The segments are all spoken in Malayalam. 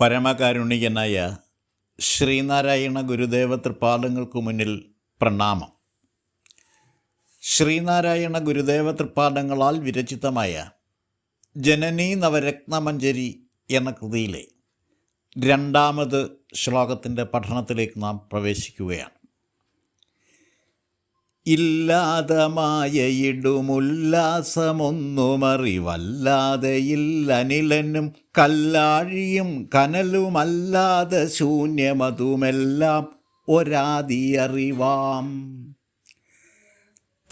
പരമകാരുണികനായ ശ്രീനാരായണ ഗുരുദേവ തൃപ്പാദങ്ങൾക്ക് മുന്നിൽ പ്രണാമം. ശ്രീനാരായണ ഗുരുദേവ തൃപ്പാദങ്ങളാൽ വിരചിതമായ ജനനീ നവരത്നമഞ്ജരി എന്ന കൃതിയിലെ രണ്ടാമത് ശ്ലോകത്തിന്റെ പഠനത്തിലേക്ക് നാം പ്രവേശിക്കുകയാണ്. ഇല്ലാതമായയിടുമുല്ലാസമൊന്നുമറിവല്ലാതെ ഇല്ലനിലനും കല്ലാഴിയും കനലുമല്ലാതെ ശൂന്യമതുമെല്ലാം ഒരാതിയറിവാം.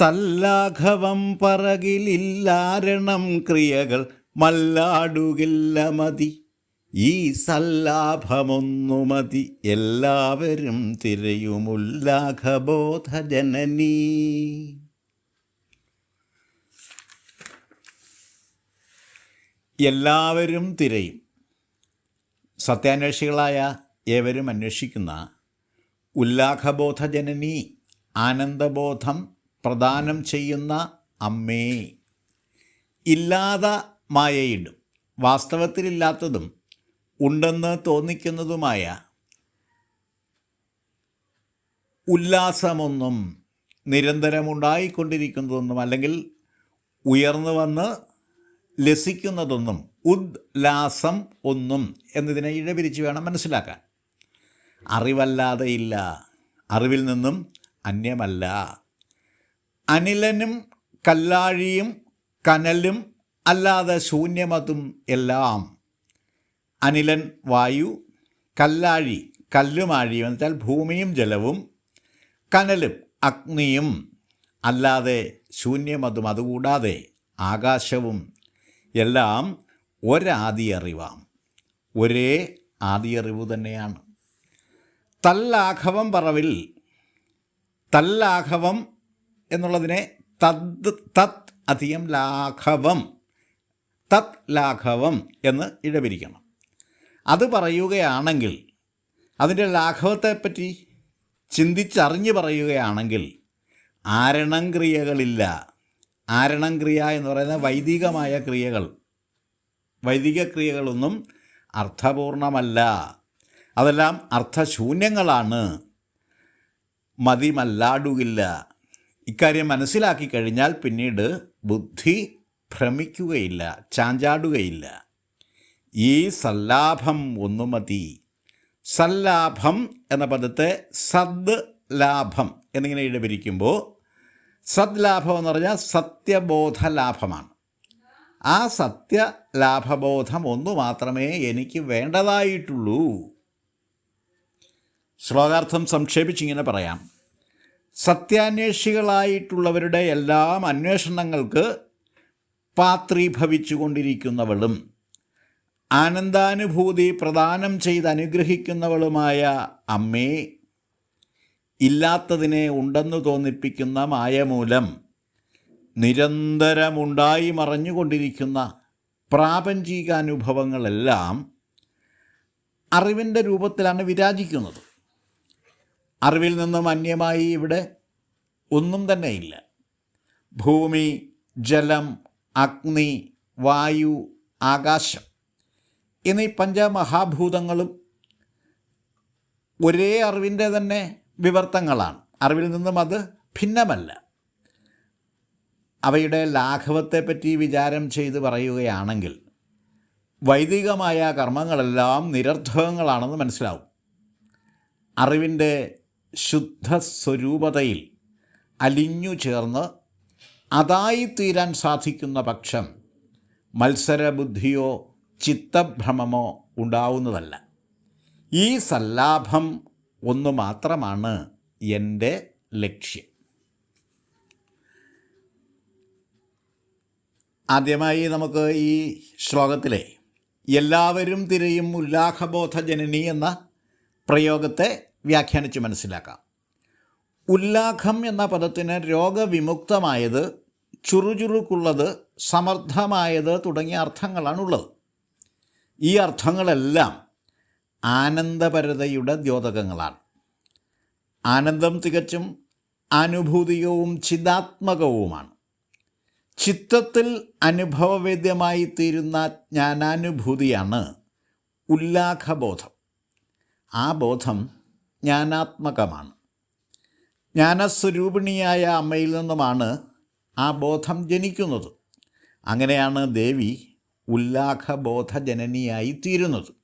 തല്ലാഘവം പറകിലില്ലാരണം ക്രിയകൾ മല്ലാടുകില്ല മതി. ഈ സല്ലാഭമൊന്നു മതി എല്ലാവരും തിരയുമുല്ലാഘബോധജനനീ. എല്ലാവരും തിരയും. സത്യാന്വേഷികളായ ഏവരും അന്വേഷിക്കുന്ന ഉല്ലാഘബോധജനനി ആനന്ദബോധം പ്രദാനം ചെയ്യുന്ന അമ്മേ. ഇല്ലാത മായയിടും. വാസ്തവത്തിലില്ലാത്തതും ഉണ്ടെന്ന് തോന്നിക്കുന്നതുമായ ഉല്ലാസമൊന്നും നിരന്തരമുണ്ടായിക്കൊണ്ടിരിക്കുന്നതൊന്നും അല്ലെങ്കിൽ ഉയർന്നു വന്ന് ലസിക്കുന്നതൊന്നും ഉദ്ലാസം ഒന്നും എന്നതിനെ ഇഴപിരിച്ച് വേണം മനസ്സിലാക്കാൻ. അറിവല്ലാതെ ഇല്ല അറിവിൽ നിന്നും അന്യമല്ല. അനിലനും കല്ലാഴിയും കനലും അല്ലാതെ ശൂന്യമതും എല്ലാം അനിലൻ വായു കല്ലാഴി കല്ലുമാഴിയും എന്നുവെച്ചാൽ ഭൂമിയും ജലവും കനലും അഗ്നിയും. അല്ലാതെ ശൂന്യമതും അതുകൂടാതെ ആകാശവും എല്ലാം ഒരാദി അറിവാം ഒരേ ആദി അറിവ് തന്നെയാണ്. തല്ലാഘവം പറവിൽ തല്ലാഘവം എന്നുള്ളതിനെ തദ് തത് അധികം ലാഘവം തത് ലാഘവം എന്ന് ഇടപിരിക്കണം. അത് പറയുകയാണെങ്കിൽ അതിന്റെ ലാഘവത്തെപ്പറ്റി ചിന്തിച്ചറിഞ്ഞ് പറയുകയാണെങ്കിൽ ആരണം ക്രിയകളില്ല. ആരണം ക്രിയ എന്ന് പറയുന്ന വൈദികമായ ക്രിയകൾ. വൈദിക ക്രിയകളൊന്നും അർത്ഥപൂർണമല്ല. അതെല്ലാം അർത്ഥശൂന്യങ്ങളാണ്. മതിമല്ലാടുകില്ല ഇക്കാര്യം മനസ്സിലാക്കി കഴിഞ്ഞാൽ പിന്നീട് ബുദ്ധി ഭ്രമിക്കുകയില്ല ചാഞ്ചാടുകയില്ല. ഈ സല്ലാഭം ഒന്നു മതി. സല്ലാഭം എന്ന പദത്തെ സദ് ലാഭം എന്നിങ്ങനെ ഇടപിരിക്കുമ്പോൾ സദ്ലാഭം എന്ന് പറഞ്ഞാൽ സത്യബോധ ലാഭമാണ് ആ സത്യ ലാഭബോധം ഒന്നു മാത്രമേ എനിക്ക് വേണ്ടതായിട്ടുള്ളൂ. ശ്ലോകാർത്ഥം സംക്ഷേപിച്ചിങ്ങനെ പറയാം. സത്യാന്വേഷികളായിട്ടുള്ളവരുടെ എല്ലാം അന്വേഷണങ്ങൾക്ക് പാത്രീഭവിച്ചു കൊണ്ടിരിക്കുന്നവളും ആനന്ദാനുഭൂതി പ്രദാനം ചെയ്ത് അനുഗ്രഹിക്കുന്നവളുമായ അമ്മേ ഇല്ലാത്തതിനെ ഉണ്ടെന്ന് തോന്നിപ്പിക്കുന്ന മായമൂലം നിരന്തരമുണ്ടായി മറഞ്ഞുകൊണ്ടിരിക്കുന്ന പ്രാപഞ്ചികാനുഭവങ്ങളെല്ലാം അറിവിന്റെ രൂപത്തിലാണ് വിരാജിക്കുന്നത്. അറിവിൽ നിന്നും അന്യമായി ഇവിടെ ഒന്നും തന്നെ ഇല്ല ഭൂമി ജലം അഗ്നി വായു ആകാശം എന്നീ പഞ്ചമഹാഭൂതങ്ങളും ഒരേ അറിവിന്റെ തന്നെ വിവർത്തങ്ങളാണ്. അറിവിൽ നിന്നും അത് ഭിന്നമല്ല. അവയുടെ ലാഘവത്തെപ്പറ്റി വിചാരം ചെയ്ത് പറയുകയാണെങ്കിൽ വൈദികമായ കർമ്മങ്ങളെല്ലാം നിരർത്ഥകങ്ങളാണെന്ന് മനസ്സിലാവും. അറിവിന്റെ ശുദ്ധ സ്വരൂപതയിൽ അലിഞ്ഞു ചേർന്ന് അതായിത്തീരാൻ സാധിക്കുന്ന പക്ഷം മത്സരബുദ്ധിയോ ചിത്തഭ്രമമോ ഉണ്ടാവുന്നതല്ല. ഈ സല്ലാഭം ഒന്ന് മാത്രമാണ് എന്റെ ലക്ഷ്യം. ആദ്യമായി നമുക്ക് ഈ ശ്ലോകത്തിലെ എല്ലാവരും തിരയും ഉല്ലാഹബോധ ജനനി എന്ന പ്രയോഗത്തെ വ്യാഖ്യാനിച്ച് മനസ്സിലാക്കാം. ഉല്ലാഖം എന്ന പദത്തിന് രോഗവിമുക്തമായത് ചുറുചുറുക്കുള്ളത് സമർത്ഥമായത് തുടങ്ങിയ അർത്ഥങ്ങളാണുള്ളത്. ഈ അർത്ഥങ്ങളെല്ലാം ആനന്ദപരതയുടെ ദ്യോതകങ്ങളാണ്. ആനന്ദം തികച്ചും അനുഭൂതികവും ചിതാത്മകവുമാണ്. ചിത്തത്തിൽ അനുഭവവേദ്യമായി തീരുന്ന ജ്ഞാനാനുഭൂതിയാണ് ഉല്ലാഖബോധം. ആ ബോധം ജ്ഞാനാത്മകമാണ്. ജ്ഞാനസ്വരൂപിണിയായ അമ്മയിൽ നിന്നുമാണ് ആ ബോധം ജനിക്കുന്നത്. അങ്ങനെയാണ് ദേവി ഉല്ലാഖബോധ ജനനിയായി തീരുന്നത്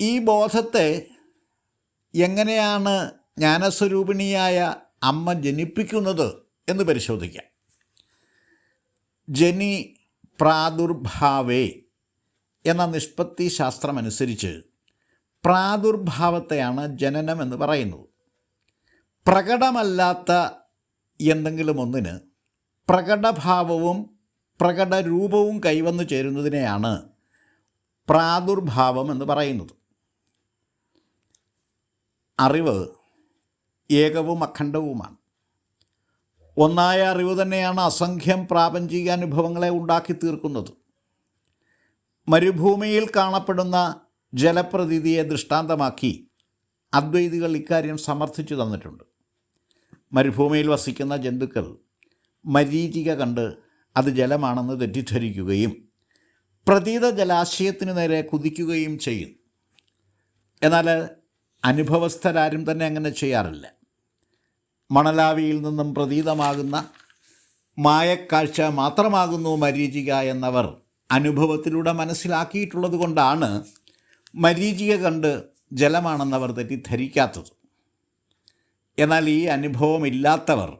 ഈ ബോധത്തെ എങ്ങനെയാണ് ജ്ഞാനസ്വരൂപിണിയായ അമ്മ ജനിപ്പിക്കുന്നത് എന്ന് പരിശോധിക്കാം. ജനി പ്രാദുർഭാവേ എന്ന നിഷ്പത്തി ശാസ്ത്രമനുസരിച്ച് പ്രാദുർഭാവത്തെയാണ് ജനനം എന്ന് പറയുന്നത്. പ്രകടമല്ലാത്ത എന്തെങ്കിലും ഒന്നിന് പ്രകടഭാവവും പ്രകടരൂപവും കൈവന്നു ചേരുന്നതിനെയാണ് പ്രാദുർഭാവം എന്ന് പറയുന്നത്. അറിവ് ഏകവും അഖണ്ഡവുമാണ്. ഒന്നായ അറിവ് തന്നെയാണ് അസംഖ്യം പ്രാപഞ്ചിക അനുഭവങ്ങളെ ഉണ്ടാക്കി തീർക്കുന്നത് മരുഭൂമിയിൽ കാണപ്പെടുന്ന ജലപ്രതീതിയെ ദൃഷ്ടാന്തമാക്കി അദ്വൈതികൾ ഇക്കാര്യം സമർത്ഥിച്ചു തന്നിട്ടുണ്ട്. മരുഭൂമിയിൽ വസിക്കുന്ന ജന്തുക്കൾ മരീചിക കണ്ട് അത് ജലമാണെന്ന് തെറ്റിദ്ധരിക്കുകയും പ്രതീത ജലാശയത്തിന് നേരെ കുതിക്കുകയും ചെയ്യും. എന്നാൽ അനുഭവസ്ഥരാരും തന്നെ അങ്ങനെ ചെയ്യാറില്ല. മണലാവിയിൽ നിന്നും പ്രതീതമാകുന്ന മായക്കാഴ്ച മാത്രമാകുന്നു മരീചിക എന്നവർ അനുഭവത്തിലൂടെ മനസ്സിലാക്കിയിട്ടുള്ളത് കൊണ്ടാണ് മരീചിക കണ്ട് ജലമാണെന്നവർ തെറ്റിദ്ധരിക്കാത്തത്. എന്നാൽ ഈ അനുഭവമില്ലാത്തവർ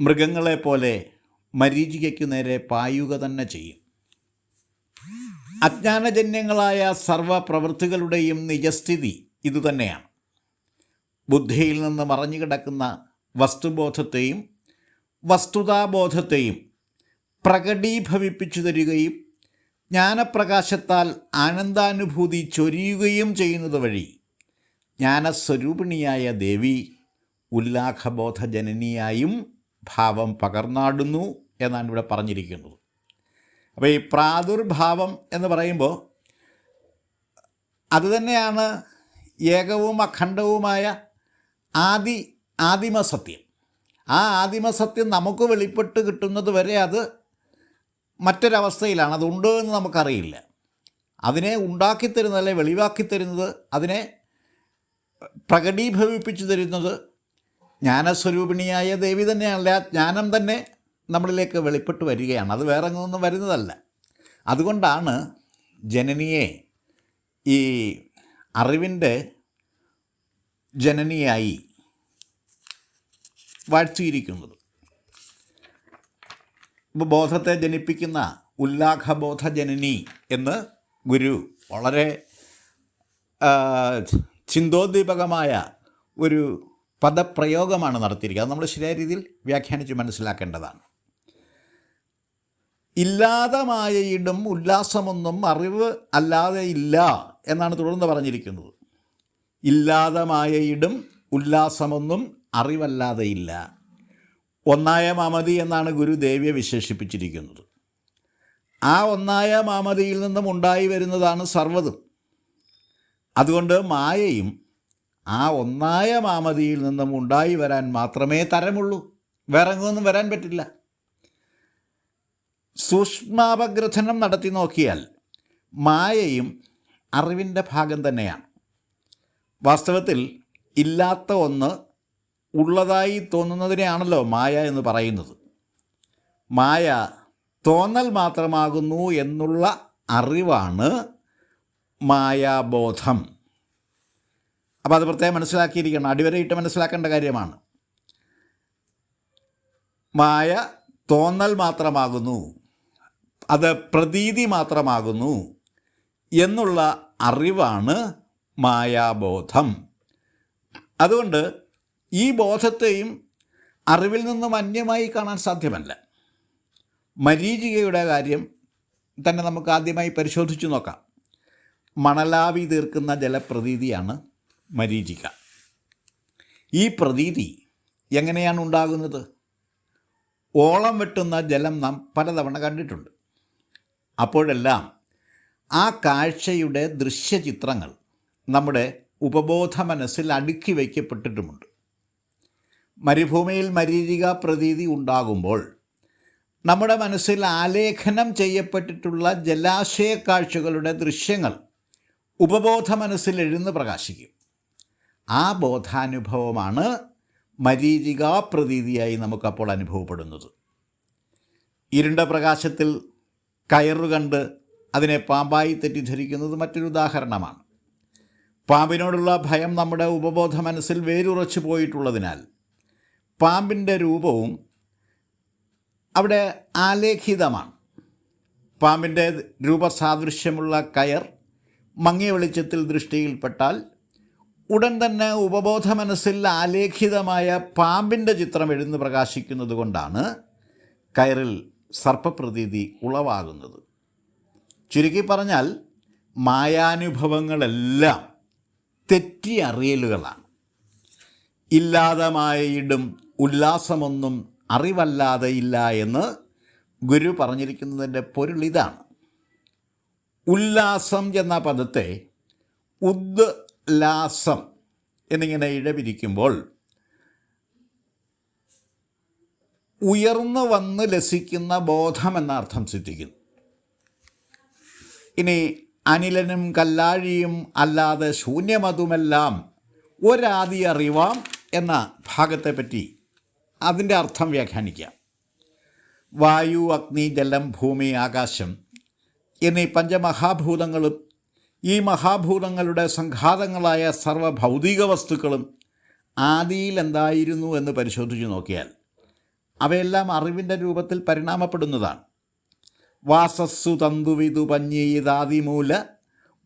മൃഗങ്ങളെപ്പോലെ മരീചികയ്ക്കു നേരെ പായുക തന്നെ ചെയ്യും. അജ്ഞാനജന്യങ്ങളായ സർവപ്രവൃത്തികളുടെയും നിജസ്ഥിതി ഇതുതന്നെയാണ്. ബുദ്ധിയിൽ നിന്ന് മറഞ്ഞു കിടക്കുന്ന വസ്തുബോധത്തെയും വസ്തുതാബോധത്തെയും പ്രകടീഭവിപ്പിച്ചു തരികയും ജ്ഞാനപ്രകാശത്താൽ ആനന്ദാനുഭൂതി ചൊരിയുകയും ചെയ്യുന്നത് വഴി ജ്ഞാനസ്വരൂപിണിയായ ദേവി ഉല്ലാഖബോധജനനിയായും ഭാവം പകർന്നാടുന്നു എന്നാണ് ഇവിടെ പറഞ്ഞിരിക്കുന്നത്. അപ്പോൾ ഈ പ്രാദുർഭാവം എന്ന് പറയുമ്പോൾ അതുതന്നെയാണ് ഏകവും അഖണ്ഡവുമായ ആദി ആദിമസത്യം. ആ ആദിമസത്യം നമുക്ക് വെളിപ്പെട്ട് കിട്ടുന്നത് വരെ അത് മറ്റൊരവസ്ഥയിലാണ്. അതുണ്ടോ എന്ന് നമുക്കറിയില്ല. അതിനെ ഉണ്ടാക്കിത്തരുന്നത് അല്ലെ വെളിവാക്കി തരുന്നത് അതിനെ പ്രകടീഭവിപ്പിച്ചു തരുന്നത് ജ്ഞാനസ്വരൂപിണിയായ ദേവി തന്നെയല്ല ജ്ഞാനം തന്നെ നമ്മളിലേക്ക് വെളിപ്പെട്ട് വരികയാണ്. അത് വേറെ ഒന്നും വരുന്നതല്ല. അതുകൊണ്ടാണ് ജനനിയെ ഈ അറിവിന്റെ ജനനിയായി വാഴ്ത്തിയിരിക്കുന്നത്. ബോധത്തെ ജനിപ്പിക്കുന്ന ഉല്ലാഖബോധ ജനനി എന്ന് ഗുരു വളരെ ചിന്തോദ്ദീപകമായ ഒരു പദപ്രയോഗമാണ് നടത്തിയിരിക്കുന്നത്. അത് നമ്മൾ ശരിയായ രീതിയിൽ വ്യാഖ്യാനിച്ച് മനസ്സിലാക്കേണ്ടതാണ്. ഇല്ലാതമായയിടും ഉല്ലാസമൊന്നും അറിവ് അല്ലാതെ ഇല്ല എന്നാണ് തുടർന്ന് പറഞ്ഞിരിക്കുന്നത്. ഇല്ലാതമായയിടും ഉല്ലാസമൊന്നും അറിവല്ലാതെ ഇല്ല. ഒന്നായ മാമതി എന്നാണ് ഗുരു ദേവിയെ വിശേഷിപ്പിച്ചിരിക്കുന്നത്. ആ ഒന്നായ മാമതിയിൽ നിന്നും ഉണ്ടായി വരുന്നതാണ് സർവതും. അതുകൊണ്ട് മായയും ആ ഒന്നായ മാമതിയിൽ നിന്നും ഉണ്ടായി വരാൻ മാത്രമേ തരമുള്ളൂ. വേറെ ഒന്നും വരാൻ പറ്റില്ല. സൂക്ഷ്മാപഗ്രഥനം നടത്തി നോക്കിയാൽ മായയും അറിവിന്റെ ഭാഗം തന്നെയാണ്. വാസ്തവത്തിൽ ഇല്ലാത്ത ഒന്ന് ഉള്ളതായി തോന്നുന്നതിനെയാണല്ലോ മായ എന്ന് പറയുന്നത്. മായ തോന്നൽ മാത്രമാകുന്നു എന്നുള്ള അറിവാണ് മായാബോധം. അപ്പോൾ അത് പ്രത്യേകം മനസ്സിലാക്കിയിരിക്കണം. അടിവരയിട്ട് മനസ്സിലാക്കേണ്ട കാര്യമാണ്. മായ തോന്നൽ മാത്രമാകുന്നു. അത് പ്രതീതി മാത്രമാകുന്നു എന്നുള്ള അറിവാണ് മായാബോധം. അതുകൊണ്ട് ഈ ബോധത്തെയും അറിവിൽ നിന്നും അന്യമായി കാണാൻ സാധ്യമല്ല. മരീചികയുടെ കാര്യം തന്നെ നമുക്ക് ആദ്യമായി പരിശോധിച്ചു നോക്കാം. മണലാവി തീർക്കുന്ന ജലപ്രതീതിയാണ് മരീചിക ഈ പ്രതീതി എങ്ങനെയാണ് ഉണ്ടാകുന്നത്? ഓളം വെട്ടുന്ന ജലം നാം പലതവണ കണ്ടിട്ടുണ്ട്. അപ്പോഴെല്ലാം ആ കാഴ്ചയുടെ ദൃശ്യചിത്രങ്ങൾ നമ്മുടെ ഉപബോധ മനസ്സിൽ അടുക്കി വയ്ക്കപ്പെട്ടിട്ടുമുണ്ട്. മരുഭൂമിയിൽ മരീചിക പ്രതീതി ഉണ്ടാകുമ്പോൾ നമ്മുടെ മനസ്സിൽ ആലേഖനം ചെയ്യപ്പെട്ടിട്ടുള്ള ജലാശയ കാഴ്ചകളുടെ ദൃശ്യങ്ങൾ ഉപബോധ മനസ്സിൽ എഴുന്ന് പ്രകാശിക്കും. ആ ബോധാനുഭവമാണ് മരീചികാ പ്രതീതിയായി നമുക്കപ്പോൾ അനുഭവപ്പെടുന്നത്. ഇരുണ്ട പ്രകാശത്തിൽ കയറു കണ്ട് അതിനെ പാമ്പായി തെറ്റിദ്ധരിക്കുന്നത് മറ്റൊരു ഉദാഹരണമാണ്. പാമ്പിനോടുള്ള ഭയം നമ്മുടെ ഉപബോധ മനസ്സിൽ വേരുറച്ചു പോയിട്ടുള്ളതിനാൽ പാമ്പിന്റെ രൂപവും അവിടെ ആലേഖിതമാണ്. പാമ്പിന്റെ രൂപസാദൃശ്യമുള്ള കയർ മങ്ങിയ വെളിച്ചത്തിൽ ദൃഷ്ടിയിൽപ്പെട്ടാൽ ഉടൻ തന്നെ ഉപബോധ മനസ്സിൽ ആലേഖിതമായ പാമ്പിന്റെ ചിത്രം എഴുന്ന് പ്രകാശിക്കുന്നത് കൊണ്ടാണ് കയറിൽ സർപ്പപ്രതീതി ഉളവാകുന്നത്. ചുരുക്കി പറഞ്ഞാൽ മായാനുഭവങ്ങളെല്ലാം തെറ്റി അറിയലുകളാണ്. ഇല്ലാതമായിടും ഉല്ലാസമൊന്നും അറിവല്ലാതെ ഇല്ല എന്ന് ഗുരു പറഞ്ഞിരിക്കുന്നതിന്റെ പൊരുൾ ഇതാണ്. ഉല്ലാസം എന്ന പദത്തെ ഉദ് ലാസം എന്നിങ്ങനെ ഇഴപിരിക്കുമ്പോൾ ഉയർന്നു വന്ന് ലസിക്കുന്ന ബോധം എന്ന അർത്ഥം സിദ്ധിക്കുന്നു. ഇനി അനിലനും കല്ലാഴിയും അല്ലാതെ ശൂന്യമതുമെല്ലാം ഒരാദി അറിവാം എന്ന ഭാഗത്തെപ്പറ്റി അതിന്റെ അർത്ഥം വ്യാഖ്യാനിക്കാം. വായു അഗ്നി ജലം ഭൂമി ആകാശം എന്നീ പഞ്ചമഹാഭൂതങ്ങളും ഈ മഹാഭൂതങ്ങളുടെ സംഘാതങ്ങളായ സർവഭൗതിക വസ്തുക്കളും ആദിയിൽ എന്തായിരുന്നു എന്ന് പരിശോധിച്ചു നോക്കിയാൽ അവയെല്ലാം അറിവിന്റെ രൂപത്തിൽ പരിണാമപ്പെടുന്നതാണ്. വാസസ്സു തന്തുവിതു പഞ്ഞിതാദിമൂല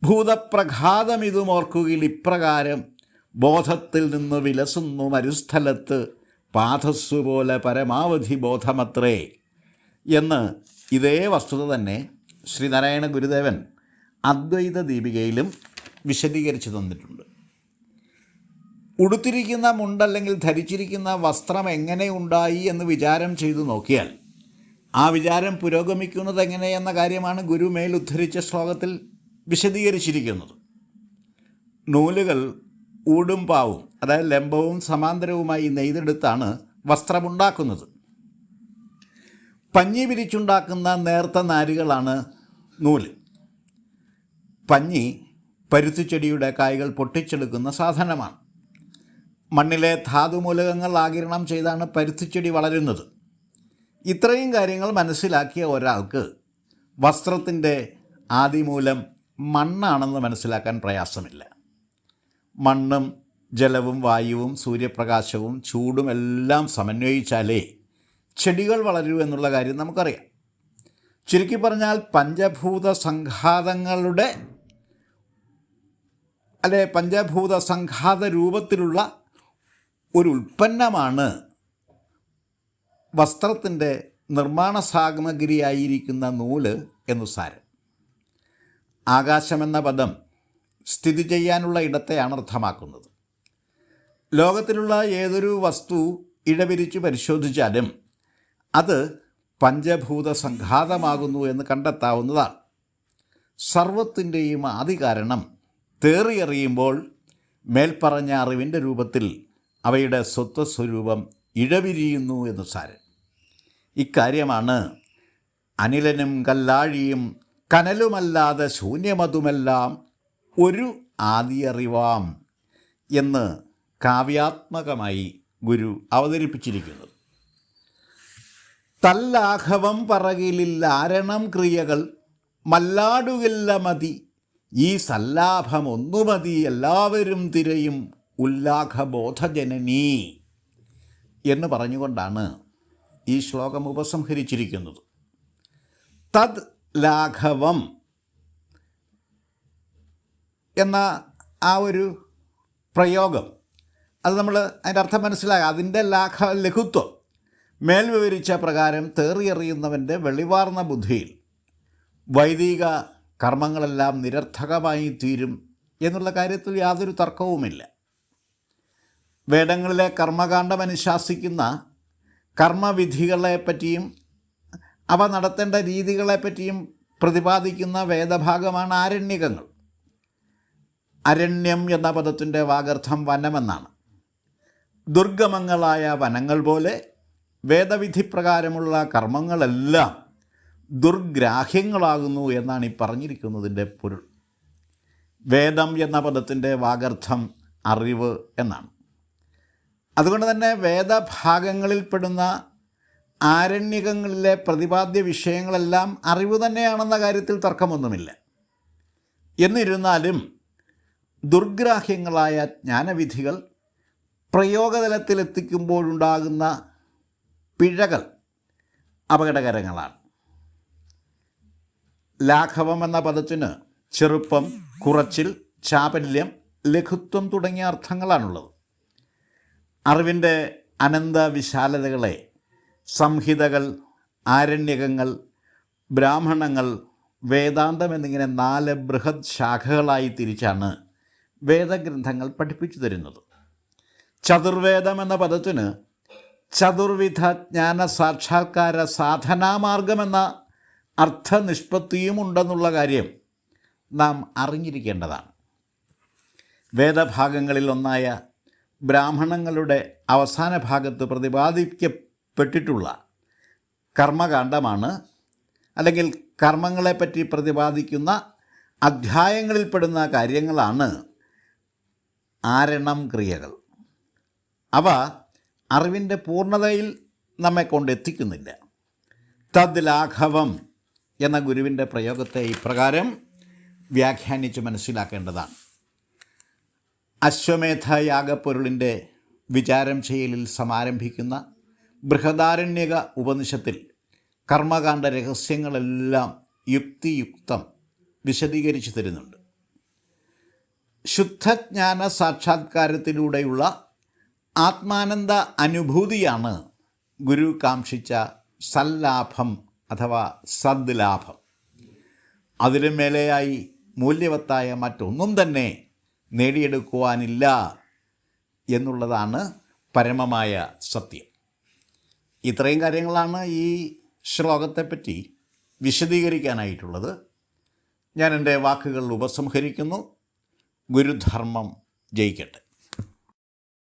ഭൂതപ്രഘാതമിതു ഓർക്കുകയിൽ ഇപ്രകാരം ബോധത്തിൽ നിന്ന് വിലസുന്നു മരുസ്ഥലത്ത് പാഥസ്സു പോലെ പരമാവധി ബോധമത്രേ എന്ന് ഇതേ വസ്തുത തന്നെ ശ്രീനാരായണ ഗുരുദേവൻ അദ്വൈത ദീപികയിലും വിശദീകരിച്ചു തന്നിട്ടുണ്ട്. ഉടുത്തിരിക്കുന്ന മുണ്ടല്ലെങ്കിൽ ധരിച്ചിരിക്കുന്ന വസ്ത്രം എങ്ങനെ ഉണ്ടായി എന്ന് വിചാരം ചെയ്തു നോക്കിയാൽ ആ വിചാരം പുരോഗമിക്കുന്നത് എങ്ങനെയെന്ന കാര്യമാണ് ഗുരു മേൽ ഉദ്ധരിച്ച ശ്ലോകത്തിൽ വിശദീകരിച്ചിരിക്കുന്നത്. നൂലുകൾ ഊടും പാവും അതായത് ലംബവും സമാന്തരവുമായി നെയ്തെടുത്താണ് വസ്ത്രമുണ്ടാക്കുന്നത്. പഞ്ഞി വിരിച്ചുണ്ടാക്കുന്ന നേർത്ത നാരുകളാണ് നൂൽ. പഞ്ഞി പരുത്തിച്ചെടിയുടെ കായ്കൾ പൊട്ടിച്ചെടുക്കുന്ന സാധനമാണ്. മണ്ണിലെ ധാതുമൂലകങ്ങൾ ആകിരണം ചെയ്താണ് പരുത്തിച്ചെടി വളരുന്നത്. ഇത്രയും കാര്യങ്ങൾ മനസ്സിലാക്കിയ ഒരാൾക്ക് വസ്ത്രത്തിന്റെ ആദിമൂലം മണ്ണാണെന്ന് മനസ്സിലാക്കാൻ പ്രയാസമില്ല. മണ്ണും ജലവും വായുവും സൂര്യപ്രകാശവും ചൂടും എല്ലാം സമന്വയിച്ചാലേ ചെടികൾ വളരൂ എന്നുള്ള കാര്യം നമുക്കറിയാം. ചുരുക്കി പറഞ്ഞാൽ പഞ്ചഭൂത സംഘാതങ്ങളുടെ അല്ലെ പഞ്ചഭൂത സംഘാത രൂപത്തിലുള്ള ഒരു ഉൽപ്പന്നമാണ് വസ്ത്രത്തിന്റെ നിർമ്മാണ സാമഗ്രിയായിരിക്കുന്ന നൂൽ എന്നു സാരം. ആകാശമെന്ന പദം സ്ഥിതി ചെയ്യാനുള്ള ഇടത്തെയാണ് അർത്ഥമാക്കുന്നത്. ലോകത്തിലുള്ള ഏതൊരു വസ്തു ഇടപിരിച്ചു പരിശോധിച്ചാലും അത് പഞ്ചഭൂത സംഘാതമാകുന്നു എന്ന് കണ്ടെത്താവുന്നതാണ്. സർവത്തിന്റെയും ആദി കാരണം തേറിയെറിയുമ്പോൾ മേൽപ്പറഞ്ഞ അറിവിന്റെ രൂപത്തിൽ അവയുടെ സ്വത്വസ്വരൂപം ഇഴവിരിയുന്നു എന്ന് സാരം. ഇക്കാര്യമാണ് അനിലനും കല്ലാഴിയും കനലുമല്ലാതെ ശൂന്യമതുമെല്ലാം ഒരു ആദിയറിവാം എന്ന് കാവ്യാത്മകമായി ഗുരു അവതരിപ്പിച്ചിരിക്കുന്നത് തല്ലാഘവം പറകിലില്ലാരണം ക്രിയകൾ മല്ലാടുകില്ല മതി ഈ സല്ലാഭം ഒന്നു മതി എല്ലാവരും തിരയും ഉല്ലാഘബോധജനനീ എന്ന് പറഞ്ഞുകൊണ്ടാണ് ഈ ശ്ലോകം ഉപസംഹരിച്ചിരിക്കുന്നത്. തദ് ലാഘവം എന്ന ആ ഒരു പ്രയോഗം. അത് നമ്മൾ അതിന്റെ അർത്ഥം മനസ്സിലാക്കുക അതിന്റെ ലാഘ ലഘുത്വം. മേൽ വിവരിച്ച പ്രകാരം തേറിയെറിയുന്നവന്റെ വെളിവാർന്ന ബുദ്ധിയിൽ വൈദിക കർമ്മങ്ങളെല്ലാം നിരർത്ഥകമായി തീരും എന്നുള്ള കാര്യത്തിൽ യാതൊരു തർക്കവുമില്ല. വേദങ്ങളിലെ കർമ്മകാന്ഡം അനുശാസിക്കുന്ന കർമ്മവിധികളെപ്പറ്റിയും അവ നടത്തേണ്ട രീതികളെപ്പറ്റിയും പ്രതിപാദിക്കുന്ന വേദഭാഗമാണ് ആരണ്യകങ്ങൾ. അരണ്യം എന്ന പദത്തിന്റെ വാഗർത്ഥം വനമെന്നാണ്. ദുർഗമങ്ങളായ വനങ്ങൾ പോലെ വേദവിധിപ്രകാരമുള്ള കർമ്മങ്ങളെല്ലാം ദുർഗ്രാഹ്യങ്ങളാകുന്നു എന്നാണ് ഈ പറഞ്ഞിരിക്കുന്നതിന്റെ പൊരുൾ. വേദം എന്ന പദത്തിന്റെ വാഗർത്ഥം അറിവ് എന്നാണ്. അതുകൊണ്ട് തന്നെ വേദഭാഗങ്ങളിൽപ്പെടുന്ന ആരണ്യകങ്ങളിലെ പ്രതിപാദ്യ വിഷയങ്ങളെല്ലാം അറിവ് തന്നെയാണെന്ന കാര്യത്തിൽ തർക്കമൊന്നുമില്ല. എന്നിരുന്നാലും ദുർഗ്രാഹ്യങ്ങളായ ജ്ഞാനവിധികൾ പ്രയോഗതലത്തിലെത്തിക്കുമ്പോഴുണ്ടാകുന്ന പിഴകൾ അപകടകരങ്ങളാണ്. ലാഘവം എന്ന പദത്തിന് ചെറുപ്പം കുറച്ചിൽ ചാപല്യം ലഘുത്വം തുടങ്ങിയ അർത്ഥങ്ങളാണുള്ളത്. അറിവിന്റെ അനന്ത വിശാലതകളെ സംഹിതകൾ ആരണ്യകങ്ങൾ ബ്രാഹ്മണങ്ങൾ വേദാന്തം എന്നിങ്ങനെ നാല് ബൃഹത് ശാഖകളായി തിരിച്ചാണ് വേദഗ്രന്ഥങ്ങൾ പഠിപ്പിച്ചു തരുന്നത്. ചതുർവേദം എന്ന പദത്തിന് ചതുർവിധ ജ്ഞാന സാക്ഷാത്കാര സാധനാമാർഗമെന്ന അർത്ഥനിഷ്പത്തിയും ഉണ്ടെന്നുള്ള കാര്യം നാം അറിഞ്ഞിരിക്കേണ്ടതാണ്. വേദഭാഗങ്ങളിൽ ഒന്നായ ബ്രാഹ്മണങ്ങളുടെ അവസാന ഭാഗത്ത് പ്രതിപാദിക്കപ്പെട്ടിട്ടുള്ള കർമ്മകാന്ഡമാണ് അല്ലെങ്കിൽ കർമ്മങ്ങളെപ്പറ്റി പ്രതിപാദിക്കുന്ന അധ്യായങ്ങളിൽപ്പെടുന്ന കാര്യങ്ങളാണ് ആരണം ക്രിയകൾ. അവ അറിവിന്റെ പൂർണതയിൽ നമ്മെ കൊണ്ടെത്തിക്കുന്നില്ല. തദ് ലാഘവം എന്ന ഗുരുവിന്റെ പ്രയോഗത്തെ ഇപ്രകാരം വ്യാഖ്യാനിച്ച് മനസ്സിലാക്കേണ്ടതാണ്. അശ്വമേധ യാഗപ്പൊരുളിന്റെ വിചാരം ചെയ്യലിൽ സമാരംഭിക്കുന്ന ബൃഹദാരണ്യക ഉപനിഷത്തിൽ കർമ്മകാണ്ഡ രഹസ്യങ്ങളെല്ലാം യുക്തിയുക്തം വിശദീകരിച്ചു തരുന്നുണ്ട്. ശുദ്ധജ്ഞാന സാക്ഷാത്കാരത്തിലൂടെയുള്ള ആത്മാനന്ദ അനുഭൂതിയാണ് ഗുരു കാംക്ഷിച്ച സല്ലാഭം അഥവാ സദ് ലാഭം അതിലും മേലെയായി മൂല്യവത്തായ മറ്റൊന്നും തന്നെ നേടിയെടുക്കുവാനില്ല എന്നുള്ളതാണ് പരമമായ സത്യം. ഇത്രയും കാര്യങ്ങളാണ് ഈ ശ്ലോകത്തെപ്പറ്റി വിശദീകരിക്കാനായിട്ടുള്ളത്. ഞാൻ എന്റെ വാക്കുകൾ ഉപസംഹരിക്കുന്നു. ഗുരുധർമ്മം ജയിക്കട്ടെ.